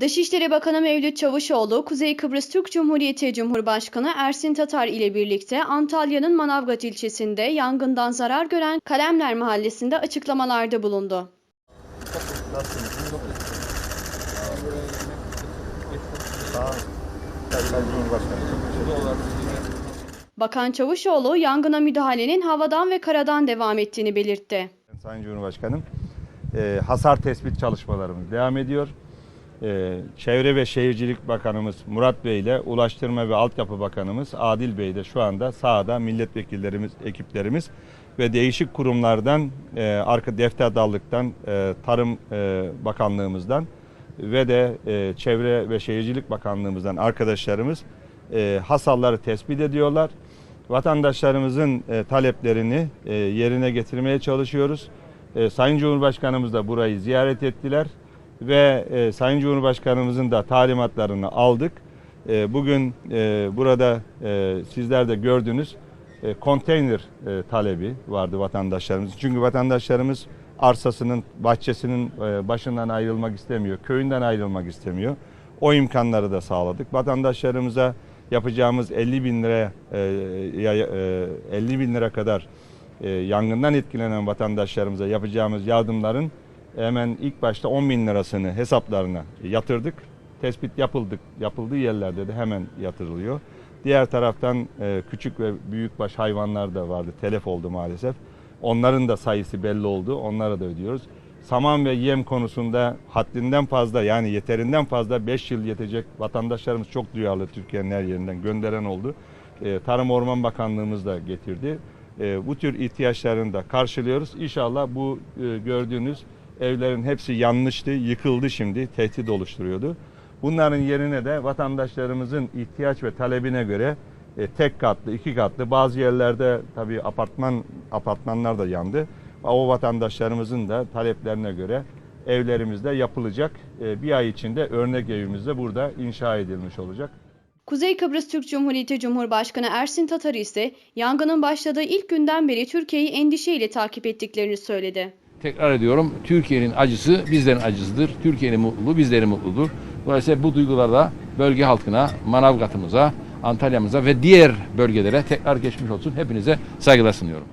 Dışişleri Bakanı Mevlüt Çavuşoğlu, Kuzey Kıbrıs Türk Cumhuriyeti Cumhurbaşkanı Ersin Tatar ile birlikte Antalya'nın Manavgat ilçesinde yangından zarar gören Kalemler Mahallesi'nde açıklamalarda bulundu. Bakan Çavuşoğlu, yangına müdahalenin havadan ve karadan devam ettiğini belirtti. Sayın Cumhurbaşkanım, e, hasar tespit çalışmalarımız devam ediyor. E, Çevre ve Şehircilik Bakanımız Murat Bey ile Ulaştırma ve Altyapı Bakanımız Adil Bey de şu anda sahada milletvekillerimiz, ekiplerimiz ve değişik kurumlardan, e, arka defter dallıktan, e, Tarım e, Bakanlığımızdan ve de Çevre ve Şehircilik Bakanlığımızdan arkadaşlarımız hasarları tespit ediyorlar. Vatandaşlarımızın taleplerini yerine getirmeye çalışıyoruz. E, Sayın Cumhurbaşkanımız da burayı ziyaret ettiler ve e, Sayın Cumhurbaşkanımızın da talimatlarını aldık. E, bugün e, burada e, sizler de gördünüz e, konteyner e, talebi vardı vatandaşlarımız. Çünkü vatandaşlarımız arsasının, bahçesinin e, başından ayrılmak istemiyor, köyünden ayrılmak istemiyor. O imkanları da sağladık. Vatandaşlarımıza yapacağımız 50 bin lira e, e, 50 bin lira kadar e, yangından etkilenen vatandaşlarımıza yapacağımız yardımların hemen ilk başta 10 bin lirasını hesaplarına yatırdık. Tespit yapıldık, yapıldığı yerlerde de hemen yatırılıyor. Diğer taraftan e, küçük ve büyükbaş hayvanlar da vardı, telef oldu maalesef. Onların da sayısı belli oldu, onlara da ödüyoruz. Saman ve yem konusunda haddinden fazla yani yeterinden fazla 5 yıl yetecek vatandaşlarımız çok duyarlı Türkiye'nin her yerinden gönderen oldu. E, Tarım Orman Bakanlığımız da getirdi. E, bu tür ihtiyaçlarını da karşılıyoruz. İnşallah bu gördüğünüz evlerin hepsi yanlıştı, yıkıldı şimdi, tehdit oluşturuyordu. Bunların yerine de vatandaşlarımızın ihtiyaç ve talebine göre e, tek katlı, iki katlı bazı yerlerde tabii apartman apartmanlar da yandı. O vatandaşlarımızın da taleplerine göre evlerimizde yapılacak. E, bir ay içinde örnek evimiz de burada inşa edilmiş olacak. Kuzey Kıbrıs Türk Cumhuriyeti Cumhurbaşkanı Ersin Tatar ise yangının başladığı ilk günden beri Türkiye'yi endişeyle takip ettiklerini söyledi. Tekrar ediyorum Türkiye'nin acısı bizlerin acısıdır. Türkiye'nin mutluluğu bizlerin mutluluğudur. Dolayısıyla bu duygularla bölge halkına, Manavgat'ımıza, Antalya'mıza ve diğer bölgelere tekrar geçmiş olsun. Hepinize saygılar sunuyorum.